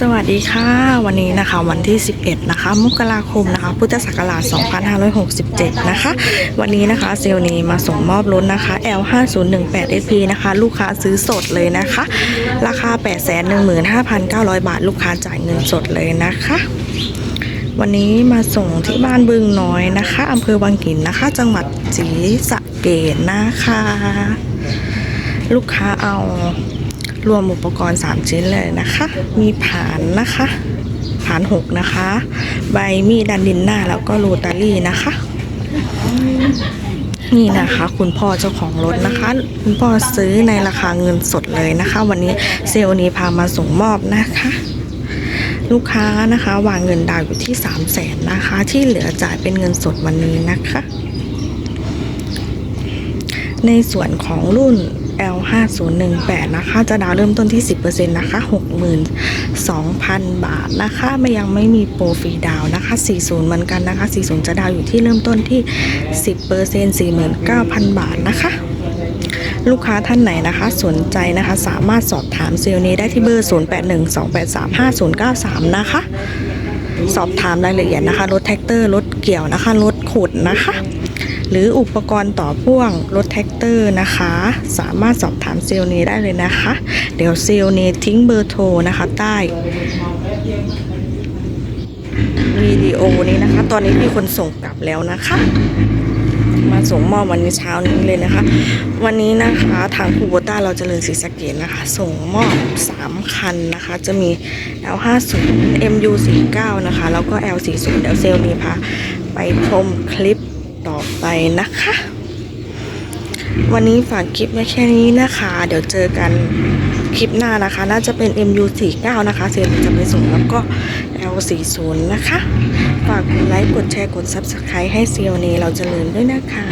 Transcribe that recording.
สวัสดีค่ะ วันนี้นะคะวันที่ 11 นะคะมกราคมนะคะ พุทธศักราช 2567 นะคะ วันนี้นะคะเซลลนี้มาส่งมอบรถนะคะ L5018SP นะคะ ลูกค้าซื้อสดเลยนะคะ ราคา 815,900 บาท ลูกค้าจ่ายเงินสดเลยนะคะ วันนี้มาส่งที่บ้านบึงน้อยนะคะอำเภอบางกินนะคะ จังหวัดศรีสะเกษนะคะ ลูกค้าเอา รวมอุปกรณ์ 3 ชิ้นเลยนะคะ มีผานนะคะ ผาน 6 นะคะ ใบมีดดันดินหน้าแล้วก็โรตารี่นะคะ นี่นะคะ คุณพ่อเจ้าของรถนะคะ คุณพ่อซื้อในราคาเงินสดเลยนะคะ วันนี้เซลล์นี้พามาส่งมอบนะคะลูกค้านะคะวางเงินดาวอยู่ที่ 3 0 0แสนนะคะ ที่เหลือจ่ายเป็นเงินสดวันนี้นะคะ ในส่วนของรุ่น L5018 นะคะ จะดาวเริ่มต้นที่ 10%นะคะ 62,000 บาทนะคะ ไม่ยังไม่มีโปรฟรีดาวนะคะ 40 เหมือนกันนะคะ 40 จะดาวอยู่ที่เริ่มต้นที่ 10% 49,000 บาทนะคะ ลูกค้าท่านไหนนะคะ สนใจนะคะ สามารถสอบถามเซลล์นี้ได้ที่เบอร์ 0812835093 นะคะ สอบถามรายละเอียดนะคะ รถแท็กเตอร์ รถเกี่ยวนะคะ รถขุดนะคะ หรืออุปกรณ์ต่อพ่วงรถแท็กเตอร์นะคะ สามารถสอบถามเซลล์นีได้เลยนะคะ เดี๋ยวเซลล์นีทิ้งเบอร์โทรนะคะใต้วิดีโอนี้นะคะ ตอนนี้มีคนส่งกลับแล้วนะคะ มาส่งมอบวันนี้เช้านี้เลยนะคะ วันนี้นะคะทางคูโบต้าเราจเจริญศรีสะเกดนะคะ ส่งมอบ 3 คันนะคะ จะมี L50 MU49 นะคะ แล้วก็ L40 เดี๋ยวเซลล์นีพาไปชมคลิป ต่อไปนะคะ วันนี้ฝากคลิปไว้แค่นี้นะคะ เดี๋ยวเจอกันคลิปหน้านะคะ น่าจะเป็น MU49 นะคะเซลล์จะไปส่งแล้วก็ L40 นะคะ ฝากกดไลค์กดแชร์กด Subscribe ให้เซลล์นี้เราจเจริญด้วยนะคะ